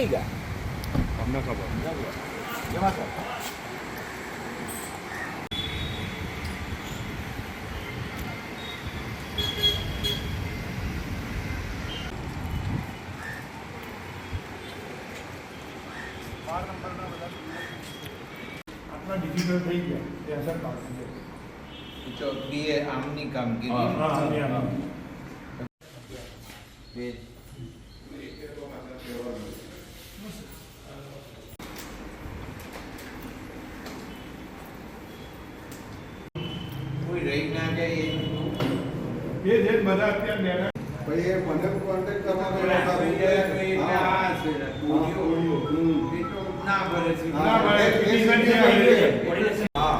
ચૂકી ગયા અમને ખબર એમાં સર આપણા ડિજિટલ થઈ ગયા તે અસર પાડશે તો બીએ આમની કામગીરી હા હા હા બે કોઈ રહી ના જાય એ એ જે બધા અત્યારે બેના ભાઈ એ મને કોન્ટેક્ટ કરવાનો હા. છે. એ તો ના ભરે છે. ના ભરે, એ- એ ડિજિટલ સમજી થઈ ગયું. ગયું. હા.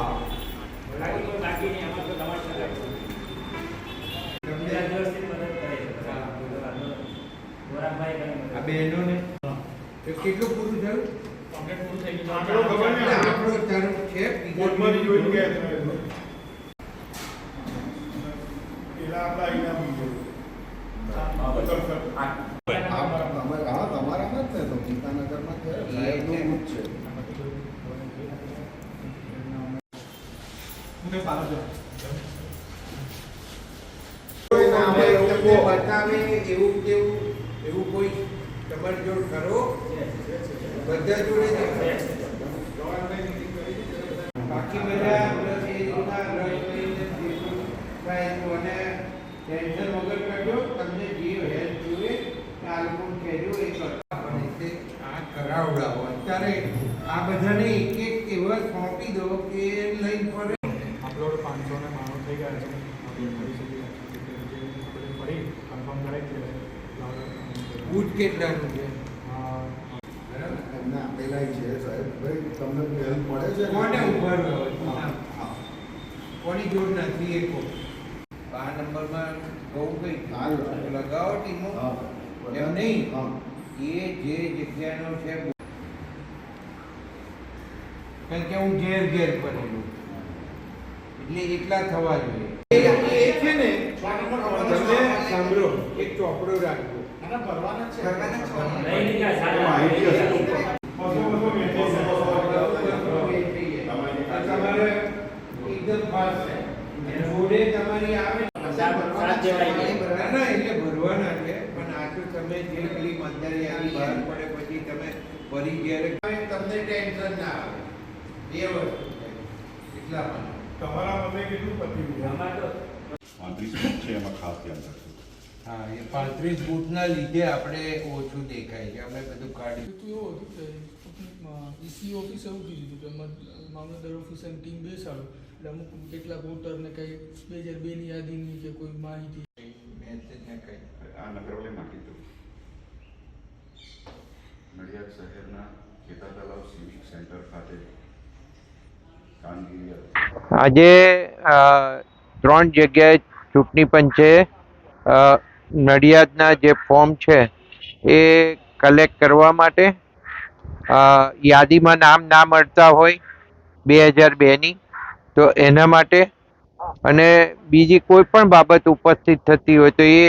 આ બહેનોને તો કેટલું પૂરું થયું આંકડો ખબર નહીં આંકડો. આપણો છે ગયા તમે. પેલા આપણા ઇનામ તમારામાં જ ને તો ગીતાનગરમાં છે. સાહેબનું બુથ છે. બતાવે એવું કેવું એવું કોઈ તમારી જોડે બધા જોડે બાકી બધા બસ એ રીતના રસ લઈને જેટલું થાય એટલું અને ટેન્શન વગર કરજો તમને જે હેલ્થ જોઈએ આ કહેજો એ તે આ કરાવડાવો. અત્યારે આ બધાને એક એક એવા સોંપી દો કે લઈને ફરે અપલોડ પાંચસો ને માણસ થઈ ગયા છે આપણે ફરી શકીએ. આપણે ફરી કન્ફર્મ કરાવી દઈએ. બૂટ કેટલાનું છે? હા. એમને છે સાહેબ. ભાઈ તમને હેલ્પ મળે છે? કોને હા. કોની જોડ નથી એ કહો આ નંબરમાં કહું કઈ હા, લગાવો ટીમો. એમ નહીં. એ જે જગ્યાનો છે કારણ કે હું ઘેર ઘેર બનેલું એટલે એટલા થવા જોઈએ. એ- એ છે ને તમે સાંભળો એક ચોપડો રાખજો. આના ભરવાના જ છે. ભરવાના જ છે. માહિતી હશે. બસો બસો વેચી છે. તમારે એકદમ ફાસ્ટ છે. જોડે તમારી આવે. ના ના એટલે ભરવાના છે. પણ આ તો તમે જે પેલી મતદારી આવી બહાર પડે પછી તમે ફરી જ્યારે તમને ટેન્શન ના આવે. એ વસ્તુ એટલા માટે. તમારા મતે કેટલું પતી ગયું? પાંત્રીસ છે એમાં ખાસ ધ્યાન રાખજો. હા એ પાંત્રીસ બૂટના લીધે આપણે ઓછું દેખાય છે. અમે બધું કાઢ્યું તો એવું હતું કે ઈસી ઓફિસ એવું કીધું કે મામલતદાર ઓફિસ અને ટીમ બેસાડો. એટલે અમુક કેટલાક વોટરને કંઈ બે હજાર બેની યાદીની કે કોઈ માહિતી. મેસેજ કંઈ આ નગરવાલે નાખી નડિયાદ શહેરના ખેતા તલાવ સિવિક સેન્ટર ખાતે આજે ત્રણ જગ્યાએ ચૂંટણી પંચે નડિયાદના જે ફોર્મ છે એ કલેક્ટ કરવા માટે યાદીમાં નામ ના મળતા હોય બે હજાર બેની તો એના માટે અને બીજી કોઈ પણ બાબત ઉપસ્થિત થતી હોય તો એ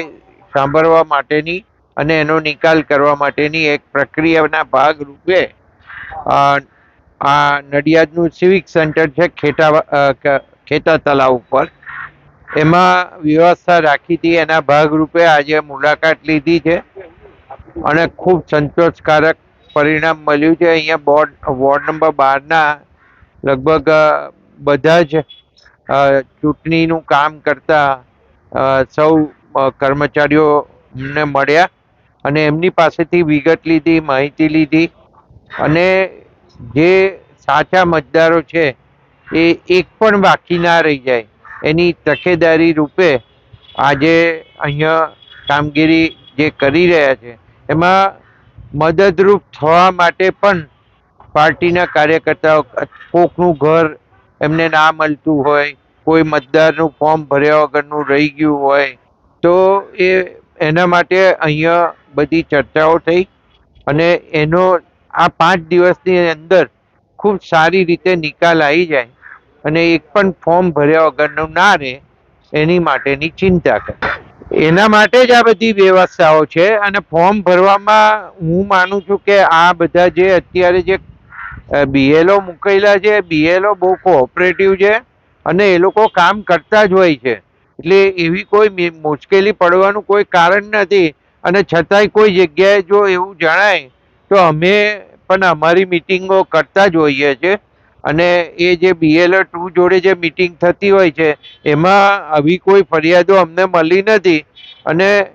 સાંભળવા માટેની અને એનો નિકાલ કરવા માટેની એક પ્રક્રિયાના ભાગ રૂપે આ નડિયાદનું સિવિક સેન્ટર છે ખેટા ખેતા તલાવ ઉપર. એમાં વ્યવસ્થા રાખી હતી. એના ભાગરૂપે આજે મુલાકાત લીધી છે અને ખૂબ સંતોષકારક પરિણામ મળ્યું છે. અહીંયા બોર્ડ, વોર્ડ નંબર બારના લગભગ બધા જ ચૂંટણીનું કામ કરતા સૌ કર્મચારીઓને મળ્યા અને એમની પાસેથી વિગત લીધી, માહિતી લીધી અને જે સાચા મતદારો છે એ એક પણ બાકી ના રહી જાય. એની તકેદારી રૂપે આજે અહીંયા કામગીરી જે કરી રહ્યા છે, એમાં મદદરૂપ થવા માટે પણ પાર્ટીના કાર્યકર્તાઓ, કોકનું ઘર એમને ના મળતું હોય, કોઈ મતદારનું ફોર્મ ભર્યા વગરનું રહી ગયું હોય, તો એ એના માટે અહીંયા બધી ચર્ચાઓ થઈ અને એનો આ પાંચ દિવસની અંદર ખૂબ સારી રીતે નિકાલ આવી જાય. અને એક પણ ફોર્મ ભર્યા વગરનું ના રહે, એની માટેની ચિંતા કરે. એના માટે જ આ બધી વ્યવસ્થાઓ છે અને ફોર્મ ભરવામાં હું માનું છું કે આ બધા જે અત્યારે જે બીએલઓ મૂકેલા છે બીએલઓ બહુ કોઓપરેટિવ છે અને એ લોકો કામ કરતા જ હોય છે. એટલે એવી કોઈ મુશ્કેલી પડવાનું કોઈ કારણ નથી અને છતાંય કોઈ જગ્યાએ જો એવું જણાય, તો અમે પણ અમારી મિટિંગો કરતા જ હોઈએ છીએ. અને એ જે બીએલઓ ટુ જોડે જે મિટિંગ થતી હોય છે, એમાં આવી કોઈ ફરિયાદો અમને મળી નથી. અને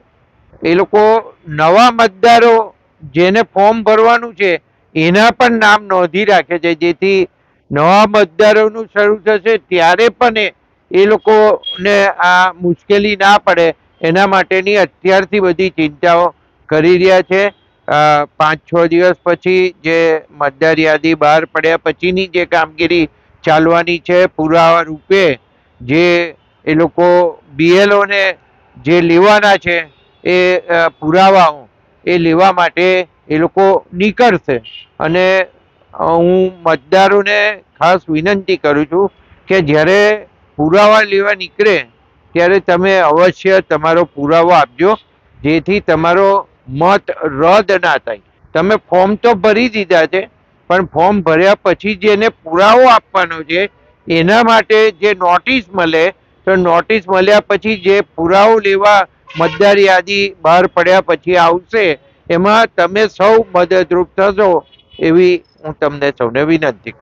એ લોકો નવા મતદારો જેને ફોર્મ ભરવાનું છે, એના પણ નામ નોંધી રાખે છે. જેથી નવા મતદારોનું શરૂ થશે, ત્યારે પણ એ- લોકોને આ મુશ્કેલી ના પડે. એના માટેની અત્યારથી બધી ચિંતાઓ કરી રહ્યા છે. પાંચ છ દિવસ પછી જે મતદાર યાદી બહાર પડ્યા પછીની જે કામગીરી ચાલવાની છે પુરાવા રૂપે, જે એ લોકો બીએલઓને જે લેવાના છે એ પુરાવાઓ એ લેવા માટે એ લોકો નીકળશે. અને હું મતદારોને ખાસ વિનંતી કરું છું કે જ્યારે પુરાવા લેવા નીકળે, ત્યારે તમે અવશ્ય તમારો પુરાવો આપજો, જેથી તમારો મત રદ ના થાય. તમે ફોર્મ તો ભરી દીધા છે, પણ ફોર્મ ભર્યા પછી જેને પુરાવો આપવાનો છે, એના માટે જે નોટિસ મળે, તો નોટિસ મળ્યા પછી જે પુરાવો લેવા મતદાર યાદી બહાર પડ્યા પછી આવશે, એમાં તમે સૌ મદદરૂપ થશો, એવી હું તમને સૌને વિનંતી